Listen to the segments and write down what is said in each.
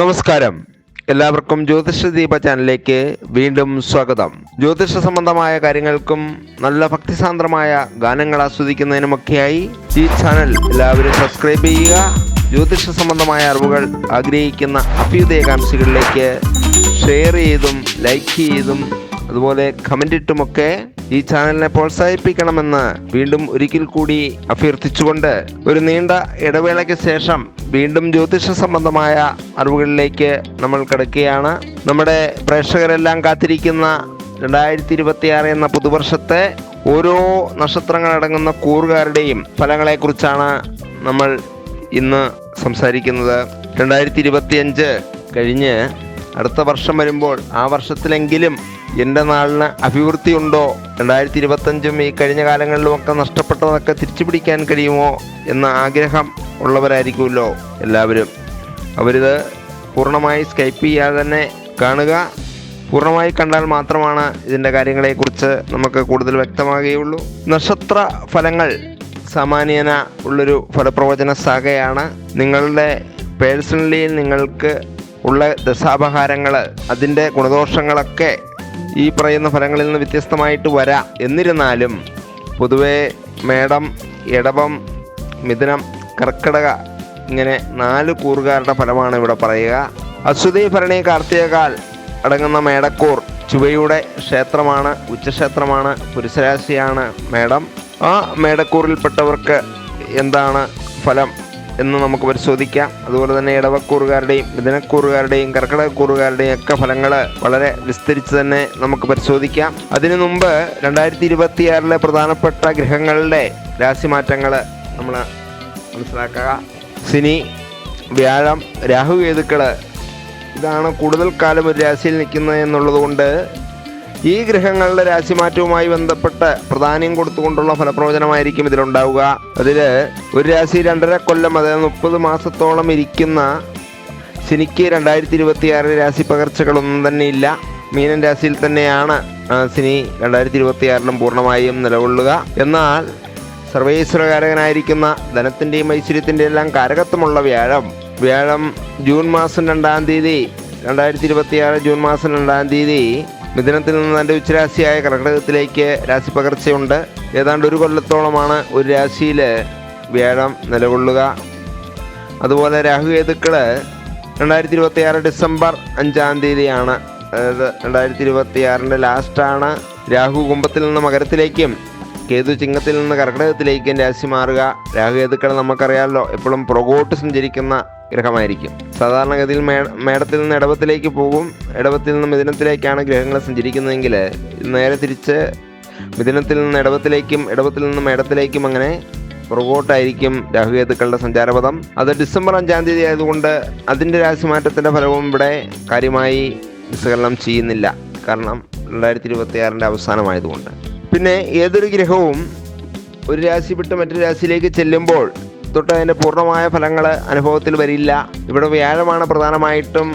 നമസ്കാരം. എല്ലാവർക്കും ജ്യോതിഷ ദീപ ചാനലിലേക്ക് വീണ്ടും സ്വാഗതം. ജ്യോതിഷ സംബന്ധമായ കാര്യങ്ങൾക്കും നല്ല ഭക്തിസാന്ദ്രമായ ഗാനങ്ങൾ ആസ്വദിക്കുന്നതിനുമൊക്കെയായി ഈ ചാനൽ എല്ലാവരും സബ്സ്ക്രൈബ് ചെയ്യുക. ജ്യോതിഷ സംബന്ധമായ അറിവുകൾ ആഗ്രഹിക്കുന്ന അഭ്യുദയകാംക്ഷികളിലേക്ക് ഷെയർ ചെയ്തും ലൈക്ക് ചെയ്തും അതുപോലെ കമന്റ് ഇട്ടുമൊക്കെ ഈ ചാനലിനെ പ്രോത്സാഹിപ്പിക്കണമെന്ന് വീണ്ടും ഒരിക്കൽ കൂടി അഭ്യർത്ഥിച്ചുകൊണ്ട് ഒരു നീണ്ട ഇടവേളയ്ക്ക് ശേഷം വീണ്ടും ജ്യോതിഷ സംബന്ധമായ അറിവുകളിലേക്ക് നമ്മൾ കിടക്കുകയാണ്. നമ്മുടെ പ്രേക്ഷകരെല്ലാം കാത്തിരിക്കുന്ന രണ്ടായിരത്തി ഇരുപത്തിയാറ് എന്ന പുതുവർഷത്തെ ഓരോ നക്ഷത്രങ്ങളടങ്ങുന്ന കൂറുകാരുടെയും ഫലങ്ങളെക്കുറിച്ചാണ് നമ്മൾ ഇന്ന് സംസാരിക്കുന്നത്. രണ്ടായിരത്തി ഇരുപത്തിയഞ്ച് കഴിഞ്ഞ് അടുത്ത വർഷം വരുമ്പോൾ ആ വർഷത്തിലെങ്കിലും എന്റെ നാളിന് അഭിവൃദ്ധി ഉണ്ടോ രണ്ടായിരത്തി ഇരുപത്തഞ്ചും ഈ കഴിഞ്ഞ കാലങ്ങളിലുമൊക്കെ നഷ്ടപ്പെട്ടതൊക്കെ തിരിച്ചു പിടിക്കാൻ കഴിയുമോ എന്ന ആഗ്രഹം ഉള്ളവരായിരിക്കുമല്ലോ എല്ലാവരും. അവരിത് പൂർണമായി സ്കൈപ്പ് ചെയ്യാതെ തന്നെ കാണുക. പൂർണമായി കണ്ടാൽ മാത്രമാണ് ഇതിന്റെ കാര്യങ്ങളെക്കുറിച്ച് നമുക്ക് കൂടുതൽ വ്യക്തമാകുകയുള്ളൂ. നക്ഷത്ര ഫലങ്ങൾ സാമാന്യന ഉള്ളൊരു ഫലപ്രവചന ശാഖയാണ്. നിങ്ങളുടെ പേഴ്സണലി നിങ്ങൾക്ക് ഉള്ള ദശാപഹാരങ്ങൾ അതിന്റെ ഗുണദോഷങ്ങളൊക്കെ ഈ പറയുന്ന ഫലങ്ങളിൽ നിന്ന് വ്യത്യസ്തമായിട്ട് വരാം. എന്നിരുന്നാലും പൊതുവേ മേടം എടവം മിഥുനം കർക്കിടക ഇങ്ങനെ നാല് കൂറുകാരുടെ ഫലമാണ് ഇവിടെ പറയുക. അശ്വതി ഭരണി കാർത്തികകാൽ അടങ്ങുന്ന മേടക്കൂർ ചുവയുടെ ക്ഷേത്രമാണ് ഉച്ചക്ഷേത്രമാണ് പുരുഷരാശിയാണ് മേടം. ആ മേടക്കൂറിൽപ്പെട്ടവർക്ക് എന്താണ് ഫലം? എന്ന് നമുക്ക് പരിശോധിക്കാം. അതുപോലെ തന്നെ ഇടവക്കൂറുകാരുടെയും മിഥുനക്കൂറുകാരുടെയും കർക്കിടകക്കൂറുകാരുടെയും ഒക്കെ ഫലങ്ങൾ വളരെ വിസ്തരിച്ച് തന്നെ നമുക്ക് പരിശോധിക്കാം. അതിനു മുമ്പ് രണ്ടായിരത്തി ഇരുപത്തിയാറിലെ പ്രധാനപ്പെട്ട ഗ്രഹങ്ങളുടെ രാശിമാറ്റങ്ങൾ നമ്മൾ മനസ്സിലാക്കുക. ശനി വ്യാഴം രാഹു കേതുക്കൾ. ഇതാണ് കൂടുതൽ കാലം ഒരു രാശിയിൽ നിൽക്കുന്നത് എന്നുള്ളത് കൊണ്ട് ഈ ഗ്രഹങ്ങളുടെ രാശിമാറ്റവുമായി ബന്ധപ്പെട്ട് പ്രാധാന്യം കൊടുത്തുകൊണ്ടുള്ള ഫലപ്രവചനമായിരിക്കും ഇതിലുണ്ടാവുക. അതിൽ ഒരു രാശി രണ്ടര കൊല്ലം അതായത് മുപ്പത് മാസത്തോളം ഇരിക്കുന്ന ശനിക്ക് രണ്ടായിരത്തി ഇരുപത്തിയാറ് രാശി പകർച്ചകളൊന്നും തന്നെ ഇല്ല മീനൻ രാശിയിൽ തന്നെയാണ് ശനി രണ്ടായിരത്തി ഇരുപത്തിയാറിലും പൂർണമായും നിലകൊള്ളുക. എന്നാൽ സർവേശ്വരകാരകനായിരിക്കുന്ന ധനത്തിന്റെയും ഐശ്വര്യത്തിന്റെയും എല്ലാം കാരകത്വമുള്ള വ്യാഴം. വ്യാഴം ജൂൺ മാസം രണ്ടാം തീയതി രണ്ടായിരത്തി ഇരുപത്തിയാറ് ജൂൺ മാസം രണ്ടാം തീയതി മിഥുനത്തിൽ നിന്ന് തന്റെ ഉച്ചരാശിയായ കർക്കിടകത്തിലേക്ക് രാശി പകർച്ചയുണ്ട്. ഏതാണ്ട് ഒരു കൊല്ലത്തോളമാണ് ഒരു രാശിയിൽ വ്യാഴം നിലകൊള്ളുക. അതുപോലെ രാഹുകേതുക്കൾ രണ്ടായിരത്തി ഇരുപത്തി ആറ് ഡിസംബർ അഞ്ചാം തീയതിയാണ്. അതായത് രണ്ടായിരത്തി ഇരുപത്തി ആറിന്റെ ലാസ്റ്റാണ് രാഹു കുംഭത്തിൽ നിന്ന് മകരത്തിലേക്കും കേതു ചിങ്ങത്തിൽ നിന്ന് കർക്കിടകത്തിലേക്കും രാശി മാറുക. രാഹുകേതുക്കൾ നമുക്കറിയാമല്ലോ എപ്പോഴും പുറകോട്ട് സഞ്ചരിക്കുന്ന ഗ്രഹമായിരിക്കും. സാധാരണഗതിയിൽ മേ മേടത്തിൽ നിന്ന് ഇടവത്തിലേക്ക് പോകും. ഇടവത്തിൽ നിന്ന് മിഥുനത്തിലേക്കാണ് ഗ്രഹങ്ങൾ സഞ്ചരിക്കുന്നതെങ്കിൽ നേരെ തിരിച്ച് മിഥുനത്തിൽ നിന്ന് ഇടവത്തിലേക്കും ഇടവത്തിൽ നിന്ന് മേടത്തിലേക്കും അങ്ങനെ പുറകോട്ടായിരിക്കും രാഹുകേതുക്കളുടെ സഞ്ചാരപഥം. അത് ഡിസംബർ അഞ്ചാം തീയതി ആയതുകൊണ്ട് അതിന്റെ രാശിമാറ്റത്തിന്റെ ഫലവും ഇവിടെ കാര്യമായി വിശകലനം ചെയ്യുന്നില്ല. കാരണം രണ്ടായിരത്തി ഇരുപത്തി ആറിന്റെ അവസാനമായതുകൊണ്ട്. പിന്നെ ഏതൊരു ഗ്രഹവും ഒരു രാശി വിട്ട് മറ്റൊരു രാശിയിലേക്ക് ചെല്ലുമ്പോൾ തൊട്ട് അതിന്റെ പൂർണമായ ഫലങ്ങൾ അനുഭവത്തിൽ വരില്ല. ഇവിടെ വ്യാഴമാണ് പ്രധാനമായിട്ടും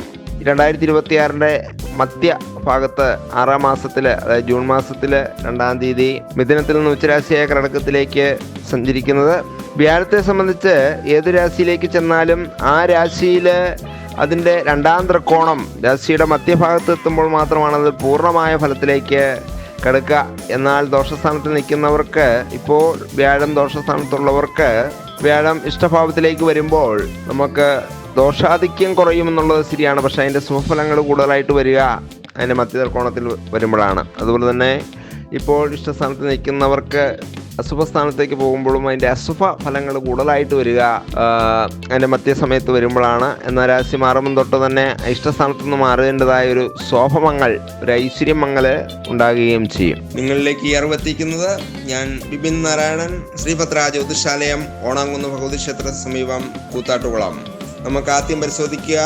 രണ്ടായിരത്തി ഇരുപത്തിയാറിന്റെ മധ്യ ഭാഗത്ത് ആറാം മാസത്തിൽ അതായത് ജൂൺ മാസത്തിൽ രണ്ടാം തീയതി മിഥുനത്തിൽ നിന്ന് ഉച്ചരാശിയായ കടക്കത്തിലേക്ക് സഞ്ചരിക്കുന്നത്. വ്യാഴത്തെ സംബന്ധിച്ച് ഏത് രാശിയിലേക്ക് ചെന്നാലും ആ രാശിയിൽ അതിന്റെ രണ്ടാം ത്രികോണം രാശിയുടെ മധ്യഭാഗത്ത് എത്തുമ്പോൾ മാത്രമാണ് അത് പൂർണമായ ഫലത്തിലേക്ക് കിടക്കുക. എന്നാൽ ദോഷസ്ഥാനത്ത് നിൽക്കുന്നവർക്ക് ഇപ്പോൾ വ്യാഴം ദോഷസ്ഥാനത്തുള്ളവർക്ക് വ്യാഴം ഇഷ്ടഭാവത്തിലേക്ക് വരുമ്പോൾ നമുക്ക് ദോഷാധിക്യം കുറയുമെന്നുള്ളത് ശരിയാണ്. പക്ഷേ അതിന്റെ സുഖഫലങ്ങൾ കൂടുതലായിട്ട് വരിക അതിന്റെ മധ്യതർക്കോണത്തിൽ വരുമ്പോഴാണ്. അതുപോലെ തന്നെ ഇപ്പോൾ ഇഷ്ടസ്ഥാനത്ത് നിൽക്കുന്നവർക്ക് അശുഭസ്ഥാനത്തേക്ക് പോകുമ്പോഴും അതിന്റെ അസുഭ ഫലങ്ങൾ കൂടുതലായിട്ട് വരിക അതിന്റെ മധ്യസമയത്ത് വരുമ്പോഴാണ്. എന്നാൽ രാശി മാറുമ്പം തൊട്ട് തന്നെ ഇഷ്ടസ്ഥാനത്ത് നിന്ന് മാറേണ്ടതായ ഒരു ശോഭമങ്ങൾ ഒരു ഐശ്വര്യമങ്ങൾ ഉണ്ടാകുകയും ചെയ്യും. നിങ്ങളിലേക്ക് ഈ അറിവെത്തിക്കുന്നത് ഞാൻ ബിപിൻ നാരായണൻ ശ്രീഭദ്ര ജ്യോതിഷാലയം ഓണാങ്കുന്ന് ഭഗവതി ക്ഷേത്ര സമീപം കൂത്താട്ടുകുളം. നമുക്ക് ആദ്യം പരിശോധിക്കുക.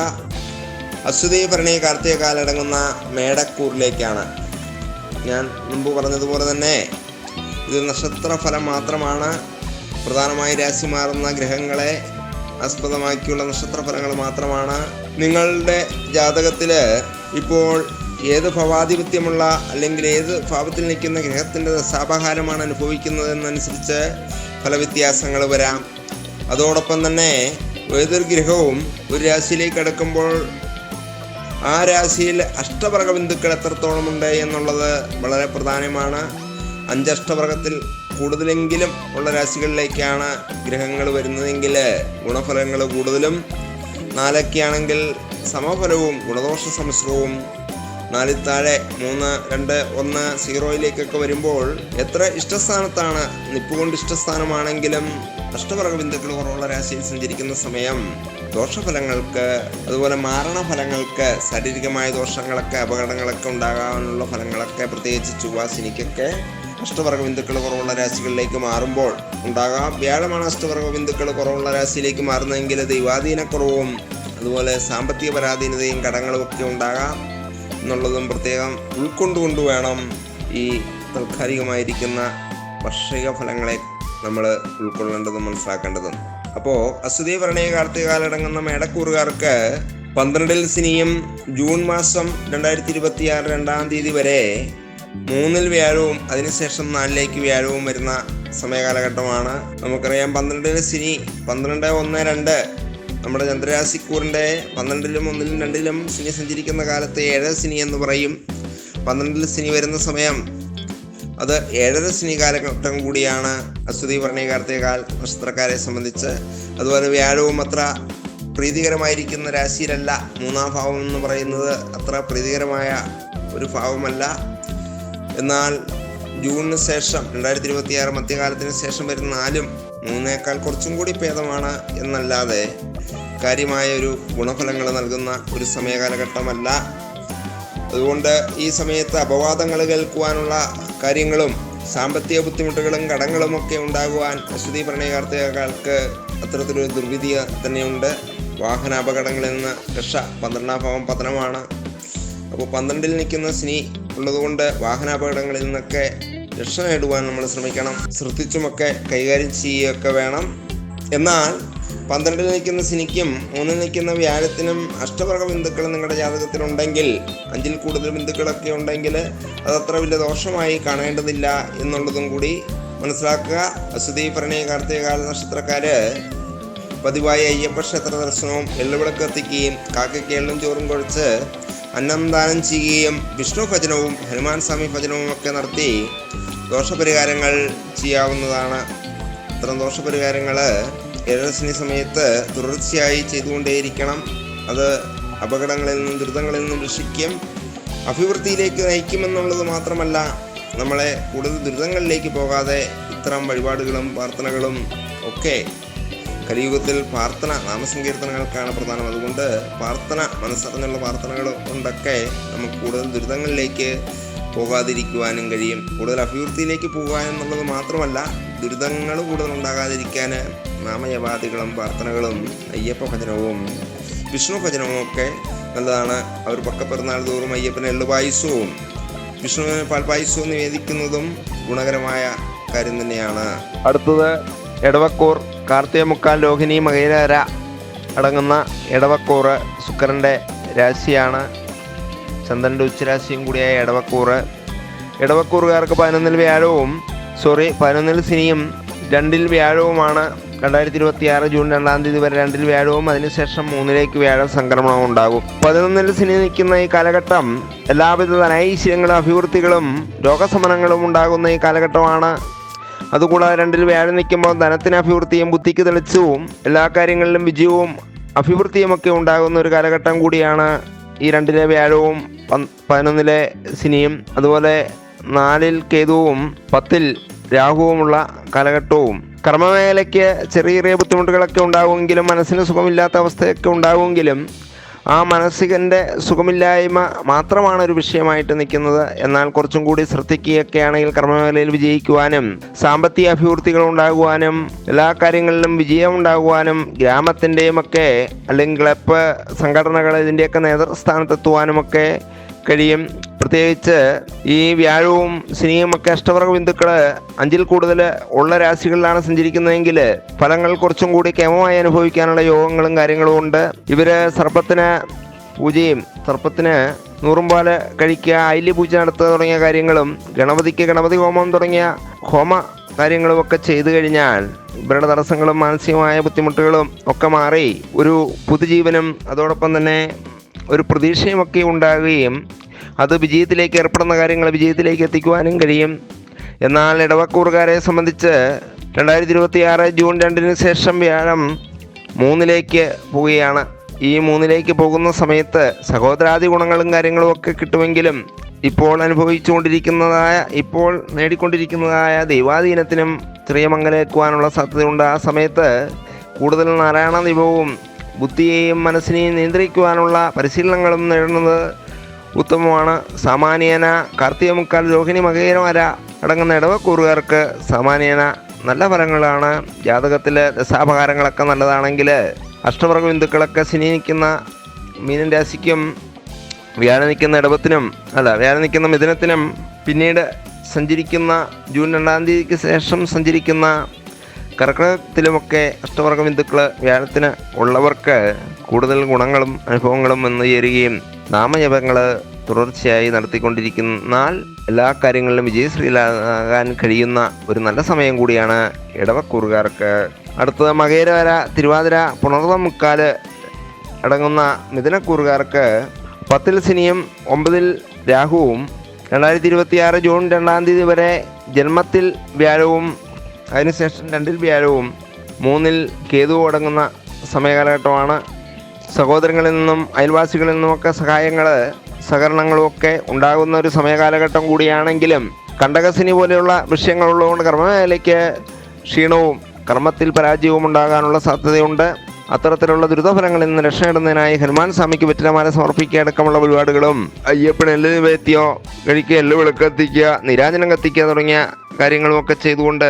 അശ്വതി ഭരണി കാർത്തിക കാലടങ്ങുന്ന മേടക്കൂറിലേക്കാണ്. ഞാൻ മുമ്പ് പറഞ്ഞതുപോലെ തന്നെ ഇത് നക്ഷത്ര ഫലം മാത്രമാണ് പ്രധാനമായി രാശി മാറുന്ന ഗ്രഹങ്ങളെ ആസ്പദമാക്കിയുള്ള നക്ഷത്ര ഫലങ്ങൾ മാത്രമാണ്. നിങ്ങളുടെ ജാതകത്തിൽ ഇപ്പോൾ ഏത് ഭവാധിപത്യമുള്ള അല്ലെങ്കിൽ ഏത് ഭാവത്തിൽ നിൽക്കുന്ന ഗ്രഹത്തിന്റെ ദശാപഹാരമാണ് അനുഭവിക്കുന്നതെന്നനുസരിച്ച് ഫലവ്യത്യാസങ്ങൾ വരാം. അതോടൊപ്പം തന്നെ ഏതൊരു ഗ്രഹവും ഒരു രാശിയിലേക്ക് അടുക്കുമ്പോൾ ആ രാശിയിൽ അഷ്ടവർഗ ബിന്ദുക്കൾ എത്രത്തോളം ഉണ്ട് എന്നുള്ളത് വളരെ പ്രധാനമാണ്. അഞ്ചഷ്ടവർഗത്തിൽ കൂടുതലെങ്കിലും ഉള്ള രാശികളിലേക്കാണ് ഗ്രഹങ്ങൾ വരുന്നതെങ്കിൽ ഗുണഫലങ്ങൾ കൂടുതലും. നാലൊക്കെയാണെങ്കിൽ സമഫലവും ഗുണദോഷ സമ്മിശ്രവും നാലിൽ താഴെ മൂന്ന് രണ്ട് ഒന്ന് സീറോയിലേക്കൊക്കെ വരുമ്പോൾ എത്ര ഇഷ്ടസ്ഥാനത്താണ്? നിപ്പുകൊണ്ട് ഇഷ്ടസ്ഥാനമാണെങ്കിലും അഷ്ടവർഗ ബിന്ദുക്കൾ കുറവുള്ള രാശിയിൽ സഞ്ചരിക്കുന്ന സമയം ദോഷഫലങ്ങൾക്ക് അതുപോലെ മാരണ ഫലങ്ങൾക്ക് ശാരീരികമായ ദോഷങ്ങളൊക്കെ അപകടങ്ങളൊക്കെ ഉണ്ടാകാനുള്ള ഫലങ്ങളൊക്കെ പ്രത്യേകിച്ച് ചൊവ്വാശനിക്കൊക്കെ അഷ്ടവർഗ ബിന്ദുക്കൾ കുറവുള്ള രാശികളിലേക്ക് മാറുമ്പോൾ ഉണ്ടാകാം. വ്യാഴമാണ് അഷ്ടവർഗ ബിന്ദുക്കൾ കുറവുള്ള രാശിയിലേക്ക് മാറുന്നതെങ്കിൽ ദൈവാധീനക്കുറവും അതുപോലെ സാമ്പത്തിക പരാധീനതയും കടങ്ങളും ഒക്കെ ഉണ്ടാകാം എന്നുള്ളതും പ്രത്യേകം ഉൾക്കൊണ്ടുകൊണ്ട് വേണം ഈ താൽക്കാലികമായിരിക്കുന്ന വർഷിക ഫലങ്ങളെ നമ്മൾ ഉൾക്കൊള്ളേണ്ടതും മനസ്സിലാക്കേണ്ടതും. അപ്പോൾ അസുതി ഭരണീയ കാർത്തിക കാലടങ്ങുന്ന മേടക്കൂറുകാർക്ക് പന്ത്രണ്ടിൽ സിനിയും ജൂൺ മാസം രണ്ടായിരത്തി ഇരുപത്തിയാറ് രണ്ടാം തീയതി വരെ മൂന്നിൽ വ്യാഴവും അതിനുശേഷം നാലിലേക്ക് വ്യാഴവും വരുന്ന സമയകാലഘട്ടമാണ് നമുക്കറിയാം പന്ത്രണ്ടിൽ ശനി പന്ത്രണ്ട് ഒന്ന് രണ്ട്. നമ്മുടെ ചന്ദ്രരാശിക്കൂറിന്റെ പന്ത്രണ്ടിലും ഒന്നിലും രണ്ടിലും ശനി സഞ്ചരിക്കുന്ന കാലത്ത് ഏഴര ശനി എന്ന് പറയും. പന്ത്രണ്ടിൽ ശനി വരുന്ന സമയം അത് ഏഴര ശനി കാലഘട്ടം കൂടിയാണ്. അശ്വതി വർണീയ കാർത്തികാൽ നക്ഷത്രക്കാരെ സംബന്ധിച്ച്. അതുപോലെ വ്യാഴവും അത്ര പ്രീതികരമായിരിക്കുന്ന രാശിയിലല്ല. മൂന്നാം ഭാവം എന്ന് പറയുന്നത് അത്ര പ്രീതികരമായ ഒരു ഭാവമല്ല. എന്നാൽ ജൂണിന് ശേഷം രണ്ടായിരത്തി ഇരുപത്തി ആറ് മധ്യകാലത്തിന് ശേഷം വരുന്ന നാലും മൂന്നേക്കാൾ കുറച്ചും കൂടി ഭേദമാണ് എന്നല്ലാതെ കാര്യമായ ഒരു ഗുണഫലങ്ങൾ നൽകുന്ന ഒരു സമയകാലഘട്ടമല്ല. അതുകൊണ്ട് ഈ സമയത്ത് അപവാദങ്ങൾ കേൾക്കുവാനുള്ള കാര്യങ്ങളും സാമ്പത്തിക ബുദ്ധിമുട്ടുകളും കടങ്ങളും ഒക്കെ ഉണ്ടാകുവാൻ അശ്വതി പ്രണയകാർത്തികൾക്ക് അത്തരത്തിലൊരു ദുർവിധി തന്നെയുണ്ട്. വാഹന അപകടങ്ങളിൽ നിന്ന് രക്ഷ പന്ത്രണ്ടാം ഭാവം പതനമാണ്. അപ്പോൾ പന്ത്രണ്ടിൽ നിൽക്കുന്ന സ്നി ഉള്ളതുകൊണ്ട് വാഹനാപകടങ്ങളിൽ നിന്നൊക്കെ രക്ഷ നേടുവാൻ നമ്മൾ ശ്രമിക്കണം. ശ്രദ്ധിച്ചുമൊക്കെ കൈകാര്യം ചെയ്യുകയൊക്കെ വേണം. എന്നാൽ പന്ത്രണ്ടിൽ നിൽക്കുന്ന സിനിക്കും മൂന്നിൽ നിൽക്കുന്ന വ്യാഴത്തിനും അഷ്ടവർഗ ബിന്ദുക്കൾ നിങ്ങളുടെ ജാതകത്തിലുണ്ടെങ്കിൽ അഞ്ചിൽ കൂടുതൽ ബിന്ദുക്കളൊക്കെ ഉണ്ടെങ്കിൽ അതത്ര വലിയ ദോഷമായി കാണേണ്ടതില്ല എന്നുള്ളതും കൂടി മനസ്സിലാക്കുക. അശ്വതി പ്രണയ കാർത്തികകാല നക്ഷത്രക്കാര് പതിവായി അയ്യപ്പ ക്ഷേത്ര ദർശനവും എള്ളുവിളക്ക് എത്തിക്കുകയും കാക്കയ്ക്ക് എള്ളും ചോറും കുഴച്ച് അന്നം ദാനം ചെയ്യുകയും വിഷ്ണു ഭജനവും ഹനുമാൻ സ്വാമി ഭജനവും ഒക്കെ നടത്തി ദോഷപരിഹാരങ്ങൾ ചെയ്യാവുന്നതാണ്. ഇത്തരം ദോഷപരിഹാരങ്ങൾ ഏഴരശ്നി സമയത്ത് തുടർച്ചയായി ചെയ്തുകൊണ്ടേയിരിക്കണം. അത് അപകടങ്ങളിൽ നിന്നും ദുരിതങ്ങളിൽ നിന്നും രക്ഷിക്കും. അഭിവൃദ്ധിയിലേക്ക് നയിക്കുമെന്നുള്ളത് മാത്രമല്ല നമ്മളെ കൂടുതൽ ദുരിതങ്ങളിലേക്ക് പോകാതെ ഇത്തരം വഴിപാടുകളും പ്രാർത്ഥനകളും ഒക്കെ കലിയുഗത്തിൽ പ്രാർത്ഥന നാമസങ്കീർത്തനങ്ങൾക്കാണ് പ്രധാനം. അതുകൊണ്ട് പ്രാർത്ഥന മനസ്സറിഞ്ഞുള്ള പ്രാർത്ഥനകൾ കൊണ്ടൊക്കെ നമുക്ക് കൂടുതൽ ദുരിതങ്ങളിലേക്ക് പോകാതിരിക്കുവാനും കഴിയും. കൂടുതൽ അഭിവൃദ്ധിയിലേക്ക് പോകുക എന്നുള്ളത് മാത്രമല്ല ദുരിതങ്ങൾ കൂടുതൽ ഉണ്ടാകാതിരിക്കാൻ നാമയവാദികളും പ്രാർത്ഥനകളും അയ്യപ്പ ഭജനവും വിഷ്ണു ഭജനവും ഒക്കെ നല്ലതാണ്. അവർ പക്കപ്പെരുന്നാൾ തോറും അയ്യപ്പന് എള്ളുപായസവും വിഷ്ണുവിന് പാൽപായസവും നിവേദിക്കുന്നതും ഗുണകരമായ കാര്യം തന്നെയാണ്. അടുത്തത് എടവക്കൂർ കാർത്തിക മുക്കാൽ രോഹിണി മകേര അടങ്ങുന്ന ഇടവക്കൂറ് ശുക്രന്റെ രാശിയാണ്. ചന്ദ്രന്റെ ഉച്ചരാശിയും കൂടിയായ ഇടവക്കൂറ് ഇടവക്കൂറുകാർക്ക് പതിനൊന്നിൽ വ്യാഴവും സോറി പതിനൊന്നിൽ ശനിയും രണ്ടിൽ വ്യാഴവുമാണ്. രണ്ടായിരത്തി ഇരുപത്തി ആറ് ജൂൺ രണ്ടാം തീയതി വരെ രണ്ടിൽ വ്യാഴവും അതിനുശേഷം മൂന്നിലേക്ക് വ്യാഴം സംക്രമണവും ഉണ്ടാകും. പതിനൊന്നിൽ സിനി നിൽക്കുന്ന ഈ കാലഘട്ടം എല്ലാവിധ നൈശ്യങ്ങളും അഭിവൃദ്ധികളും രോഗശമനങ്ങളും ഉണ്ടാകുന്ന ഈ കാലഘട്ടമാണ്. അതുകൂടാതെ രണ്ടിൽ വ്യാഴം നിൽക്കുമ്പോൾ ധനത്തിന് അഭിവൃദ്ധിയും ബുദ്ധിക്ക് തെളിച്ചവും എല്ലാ കാര്യങ്ങളിലും വിജയവും അഭിവൃദ്ധിയുമൊക്കെ ഉണ്ടാകുന്ന ഒരു കാലഘട്ടം കൂടിയാണ് ഈ രണ്ടിലെ വ്യാഴവും പതിനൊന്നിലെ ശനിയും അതുപോലെ നാലിൽ കേതുവും പത്തിൽ രാഹുവുമുള്ള കാലഘട്ടവും. കർമ്മമേഖലയ്ക്ക് ചെറിയ ചെറിയ ബുദ്ധിമുട്ടുകളൊക്കെ ഉണ്ടാകുമെങ്കിലും മനസ്സിന് സുഖമില്ലാത്ത അവസ്ഥയൊക്കെ ഉണ്ടാകുമെങ്കിലും ആ മാനസികന്റെ സുഖമില്ലായ്മ മാത്രമാണ് ഒരു വിഷയമായിട്ട് നിൽക്കുന്നത്. എന്നാൽ കുറച്ചും കൂടി ശ്രദ്ധിക്കുകയൊക്കെ ആണെങ്കിൽ കർമ്മമേഖലയിൽ വിജയിക്കുവാനും സാമ്പത്തിക അഭിവൃദ്ധികൾ ഉണ്ടാകുവാനും എല്ലാ കാര്യങ്ങളിലും വിജയം ഉണ്ടാകുവാനും ഗ്രാമത്തിന്റെയും ഒക്കെ അല്ലെങ്കിൽ ക്ലബ് സംഘടനകൾ ഇതിന്റെയൊക്കെ നേതൃസ്ഥാനത്തെത്തുവാനുമൊക്കെ കഴിയും. പ്രത്യേകിച്ച് ഈ വ്യാഴവും ശനിയും ഒക്കെ അഷ്ടവർഗ ബിന്ദുക്കൾ അഞ്ചിൽ കൂടുതൽ ഉള്ള രാശികളിലാണ് സഞ്ചരിക്കുന്നതെങ്കിൽ ഫലങ്ങൾ കുറച്ചും കൂടി ക്ഷമമായി അനുഭവിക്കാനുള്ള യോഗങ്ങളും കാര്യങ്ങളും ഉണ്ട്. ഇവർ സർപ്പത്തിന് പൂജയും സർപ്പത്തിന് നൂറുംപാൽ കഴിക്കുക ഐല്യ പൂജ നടത്തുക തുടങ്ങിയ കാര്യങ്ങളും ഗണപതിക്ക് ഗണപതി ഹോമം തുടങ്ങിയ ഹോമ കാര്യങ്ങളും ഒക്കെ ചെയ്തു കഴിഞ്ഞാൽ ഇവരുടെ തടസ്സങ്ങളും മാനസികമായ ബുദ്ധിമുട്ടുകളും ഒക്കെ മാറി ഒരു പുതുജീവനും അതോടൊപ്പം തന്നെ ഒരു പ്രതീക്ഷയുമൊക്കെ ഉണ്ടാകുകയും അത് വിജയത്തിലേക്ക് ഏർപ്പെടുന്ന കാര്യങ്ങൾ വിജയത്തിലേക്ക് എത്തിക്കുവാനും കഴിയും. എന്നാൽ ഇടവക്കൂറുകാരെ സംബന്ധിച്ച് രണ്ടായിരത്തി ഇരുപത്തി ആറ് ജൂൺ രണ്ടിന് ശേഷം വ്യാഴം മൂന്നിലേക്ക് പോവുകയാണ്. ഈ മൂന്നിലേക്ക് പോകുന്ന സമയത്ത് സഹോദരാദി ഗുണങ്ങളും കാര്യങ്ങളും ഒക്കെ കിട്ടുമെങ്കിലും ഇപ്പോൾ അനുഭവിച്ചുകൊണ്ടിരിക്കുന്നതായ ഇപ്പോൾ നേടിക്കൊണ്ടിരിക്കുന്നതായ ദൈവാധീനത്തിനും ചെറിയ മംഗലേക്കുവാനുള്ള സാധ്യതയുണ്ട്. ആ സമയത്ത് കൂടുതൽ നാരായണ ദൈവവും ബുദ്ധിയെയും മനസ്സിനെയും നിയന്ത്രിക്കുവാനുള്ള പരിശീലനങ്ങളും നേടുന്നത് ഉത്തമമാണ്. സാമാന്യേന കാർത്തിക മുക്കാൽ രോഹിണി മകേരമര അടങ്ങുന്ന ഇടവക്കൂറുകാർക്ക് സാമാന്യേന നല്ല ഫലങ്ങളാണ്. ജാതകത്തിൽ ദശാപകാരങ്ങളൊക്കെ നല്ലതാണെങ്കിൽ അഷ്ടവർഗ ബിന്ദുക്കളൊക്കെ ശനി നിൽക്കുന്ന മീനൻ രാശിക്കും വ്യാഴം നിൽക്കുന്ന ഇടവത്തിനും അല്ല വ്യാഴം നിൽക്കുന്ന മിഥുനത്തിനും പിന്നീട് സഞ്ചരിക്കുന്ന ജൂൺ രണ്ടാം തീയതിക്ക് ശേഷം സഞ്ചരിക്കുന്ന കർക്കിടകത്തിലുമൊക്കെ അഷ്ടവർഗ ബിന്ദുക്കൾ വ്യാഴത്തിന് ഉള്ളവർക്ക് കൂടുതൽ ഗുണങ്ങളും അനുഭവങ്ങളും വന്നു ചേരുകയും നാമജപങ്ങൾ തുടർച്ചയായി നടത്തിക്കൊണ്ടിരിക്കുന്നാൽ എല്ലാ കാര്യങ്ങളിലും വിജയശ്രീലാകാൻ കഴിയുന്ന ഒരു നല്ല സമയം കൂടിയാണ് ഇടവക്കൂറുകാർക്ക്. അടുത്തത് മകേരവര തിരുവാതിര പുണർവം മുക്കാൽ അടങ്ങുന്ന മിഥുനക്കൂറുകാർക്ക് പത്തിൽ ശനിയും ഒമ്പതിൽ രാഹുവും രണ്ടായിരത്തി ഇരുപത്തിയാറ് ജൂൺ രണ്ടാം തീയതി വരെ ജന്മത്തിൽ വ്യാഴവും അതിനുശേഷം രണ്ടിൽ വ്യാഴവും മൂന്നിൽ കേതുവും അടങ്ങുന്ന സമയകാലഘട്ടമാണ്. സഹോദരങ്ങളിൽ നിന്നും അയൽവാസികളിൽ നിന്നുമൊക്കെ സഹായങ്ങൾ സഹകരണങ്ങളും ഒക്കെ ഉണ്ടാകുന്ന ഒരു സമയകാലഘട്ടം കൂടിയാണെങ്കിലും കണ്ടകസിനി പോലെയുള്ള വിഷയങ്ങളുള്ളതുകൊണ്ട് കർമ്മമേഖലയ്ക്ക് ക്ഷീണവും കർമ്മത്തിൽ പരാജയവും ഉണ്ടാകാനുള്ള സാധ്യതയുണ്ട്. അത്തരത്തിലുള്ള ദുരിതഫലങ്ങളിൽ നിന്ന് രക്ഷയിടുന്നതിനായി ഹനുമാൻ സ്വാമിക്ക് വെറ്റിലമാല സമർപ്പിക്കുക അടക്കമുള്ള പരിപാടികളും അയ്യപ്പൻ എല്ല് നിവേത്തിയോ കഴിക്കുക എല്ല് വിളക്കെത്തിക്കുക നിരാജനം കത്തിക്കുക തുടങ്ങിയ കാര്യങ്ങളുമൊക്കെ ചെയ്തുകൊണ്ട്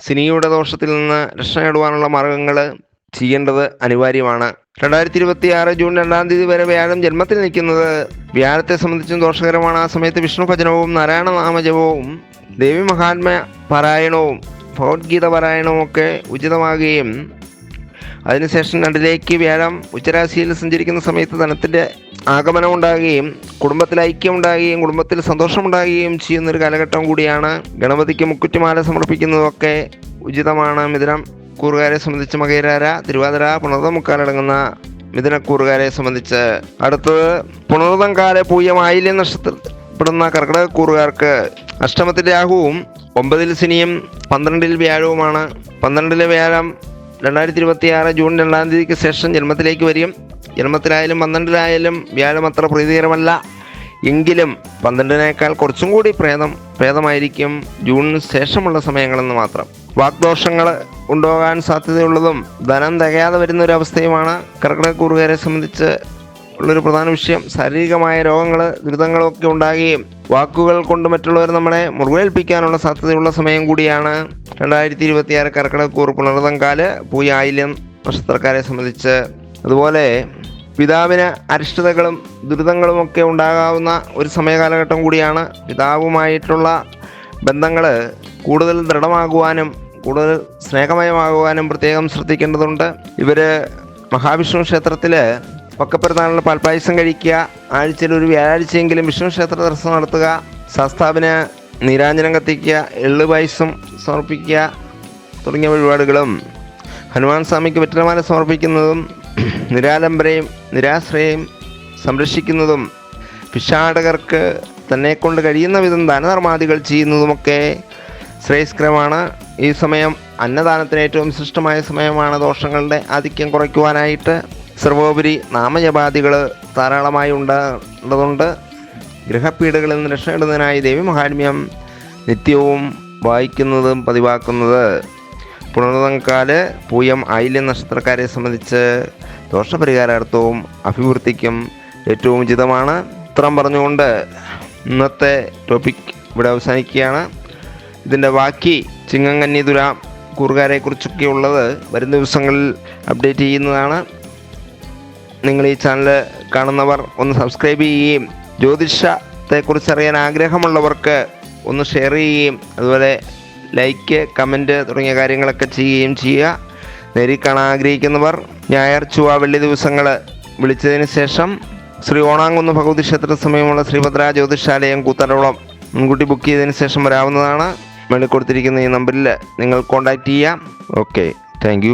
സിനിയുടെ ദോഷത്തിൽ നിന്ന് രക്ഷ നേടുവാനുള്ള മാർഗങ്ങൾ ചെയ്യേണ്ടത് അനിവാര്യമാണ്. രണ്ടായിരത്തി ഇരുപത്തി ആറ് ജൂൺ രണ്ടാം തീയതി വരെ വ്യാഴം ജന്മത്തിൽ നിൽക്കുന്നത് വ്യാഴത്തെ സംബന്ധിച്ചും ദോഷകരമാണ്. ആ സമയത്ത് വിഷ്ണു ഭജനവും നാരായണ നാമജപവും ദേവി മഹാത്മ പാരായണവും ഭഗവത്ഗീത പാരായണവും ഒക്കെ ഉചിതമാകുകയും അതിനുശേഷം രണ്ടിലേക്ക് വ്യാഴം ഉച്ചരാശിയിൽ സഞ്ചരിക്കുന്ന സമയത്ത് ധനത്തിന്റെ ആഗമനം ഉണ്ടാകുകയും കുടുംബത്തിൽ ഐക്യം ഉണ്ടാകുകയും കുടുംബത്തിൽ സന്തോഷമുണ്ടാകുകയും ചെയ്യുന്നൊരു കാലഘട്ടം കൂടിയാണ് ഗണപതിക്ക് മുക്കുറ്റിമാല സമർപ്പിക്കുന്നതൊക്കെ ഉചിതമാണ്. മിഥുനം കൂറുകാരെ സംബന്ധിച്ച് മകേരാര തിരുവാതിര പുണർതം മുക്കാലടങ്ങുന്ന മിഥുനക്കൂറുകാരെ സംബന്ധിച്ച്. അടുത്തത് പുണർതം കാല പൂയം ആയില്യം നക്ഷത്രപ്പെടുന്ന കർക്കിടക കൂറുകാർക്ക് അഷ്ടമത്തിൽ രാഹുവും ഒമ്പതിൽ ശനിയും പന്ത്രണ്ടിൽ വ്യാഴവുമാണ്. പന്ത്രണ്ടിലെ വ്യാഴം രണ്ടായിരത്തി ഇരുപത്തി ആറ് ജൂൺ രണ്ടാം തീയതിക്ക് ശേഷം ജന്മത്തിലേക്ക് വരും ജന്മത്തിലായാലും പന്ത്രണ്ടിലായാലും വ്യാഴം അത്ര പ്രീതികരമല്ല. എങ്കിലും പന്ത്രണ്ടിനേക്കാൾ കുറച്ചും കൂടി പ്രേതം പ്രേതമായിരിക്കും ജൂണിന് ശേഷമുള്ള സമയങ്ങളെന്ന് മാത്രം. വാഗ്ദോഷങ്ങൾ ഉണ്ടാകാൻ സാധ്യതയുള്ളതും ധനം തികയാതെ വരുന്ന ഒരു അവസ്ഥയുമാണ് കർക്കിടക്കൂറുകാരെ സംബന്ധിച്ച് ഉള്ളൊരു പ്രധാന വിഷയം ശാരീരികമായ രോഗങ്ങൾ ദുരിതങ്ങളൊക്കെ ഉണ്ടാകുകയും വാക്കുകൾ കൊണ്ട് മറ്റുള്ളവർ നമ്മളെ മുറിവേൽപ്പിക്കാനുള്ള സാധ്യതയുള്ള സമയം കൂടിയാണ്. രണ്ടായിരത്തി ഇരുപത്തിയാറ് കർക്കിടക്കൂർ പുണർതങ്കാൽ പൂയ ആയില്യം നക്ഷത്രക്കാരെ സംബന്ധിച്ച്. അതുപോലെ പിതാവിന് അരിഷ്ടതകളും ദുരിതങ്ങളുമൊക്കെ ഉണ്ടാകാവുന്ന ഒരു സമയകാലഘട്ടം കൂടിയാണ് പിതാവുമായിട്ടുള്ള ബന്ധങ്ങൾ കൂടുതൽ ദൃഢമാകുവാനും കൂടുതൽ സ്നേഹമയമാകുവാനും പ്രത്യേകം ശ്രദ്ധിക്കേണ്ടതുണ്ട്. ഇവർ മഹാവിഷ്ണു ക്ഷേത്രത്തിൽ പക്കപ്പെരുന്നാളിന് പാൽപ്പായസം കഴിക്കുക ആഴ്ചയിൽ ഒരു വ്യാഴാഴ്ചയെങ്കിലും വിഷ്ണു ക്ഷേത്ര ദർശനം നടത്തുക ശാസ്താവിന് നീരാഞ്ജനം കത്തിക്കുക എള്ളു പായസം സമർപ്പിക്കുക തുടങ്ങിയ വഴിപാടുകളും ഹനുമാൻ സ്വാമിക്ക് വെറ്റലമാല സമർപ്പിക്കുന്നതും നിരാലംബരെയും നിരാശ്രയെയും സംരക്ഷിക്കുന്നതും ഭിക്ഷാടകർക്ക് തന്നെ കൊണ്ട് കഴിയുന്ന വിധം ദാനധർമാദികൾ ചെയ്യുന്നതുമൊക്കെ ശ്രേയസ്കരമാണ്. ഈ സമയം അന്നദാനത്തിന് ഏറ്റവും ശ്രേഷ്ഠമായ സമയമാണ് ദോഷങ്ങളുടെ ആധിക്യം കുറയ്ക്കുവാനായിട്ട്. സർവോപരി നാമജപാദികൾ ധാരാളമായി ഉണ്ടാകുന്നതുകൊണ്ട് ഗ്രഹപീഠകളിൽ നിന്ന് രക്ഷയിടുന്നതിനായി ദേവി മഹാത്മ്യം നിത്യവും വായിക്കുന്നതും പതിവാക്കുന്നത്. പുണർതങ്കാൽ പൂയം ആയില്യം നക്ഷത്രക്കാരെ സംബന്ധിച്ച് ദോഷപരിഹാരാർത്ഥവും അഭിവൃദ്ധിക്കും ഏറ്റവും ഉചിതമാണ്. ഇത്രയും പറഞ്ഞുകൊണ്ട് ഇന്നത്തെ ടോപ്പിക് ഇവിടെ അവസാനിക്കുകയാണ്. ഇതിന്റെ ബാക്കി ചിങ്ങങ്കന്നി തുലാം കൂറുകാരെ കുറിച്ചൊക്കെ ഉള്ളത് വരും ദിവസങ്ങളിൽ അപ്ഡേറ്റ് ചെയ്യുന്നതാണ്. നിങ്ങൾ ഈ ചാനൽ കാണുന്നവർ ഒന്ന് സബ്സ്ക്രൈബ് ചെയ്യുകയും ജ്യോതിഷത്തെക്കുറിച്ച് അറിയാൻ ആഗ്രഹമുള്ളവർക്ക് ഒന്ന് ഷെയർ ചെയ്യുകയും അതുപോലെ ലൈക്ക് കമന്റ് തുടങ്ങിയ കാര്യങ്ങളൊക്കെ ചെയ്യുകയും ചെയ്യുക. നേരിൽ കാണാൻ ആഗ്രഹിക്കുന്നവർ ഞായർ ചുവ വെള്ളി ദിവസങ്ങൾ വിളിച്ചതിന് ശേഷം ശ്രീ ഓണാങ്കുന്ന് ഭഗവതി ക്ഷേത്ര സമയമുള്ള ശ്രീഭദ്ര ജ്യോതിഷാലയം കൂത്തരവളം മുൻകൂട്ടി ബുക്ക് ചെയ്തതിന് ശേഷം വരാവുന്നതാണ്. മേളിൽ ഈ നമ്പറിൽ നിങ്ങൾ കോൺടാക്റ്റ് ചെയ്യാം ഓക്കെ താങ്ക്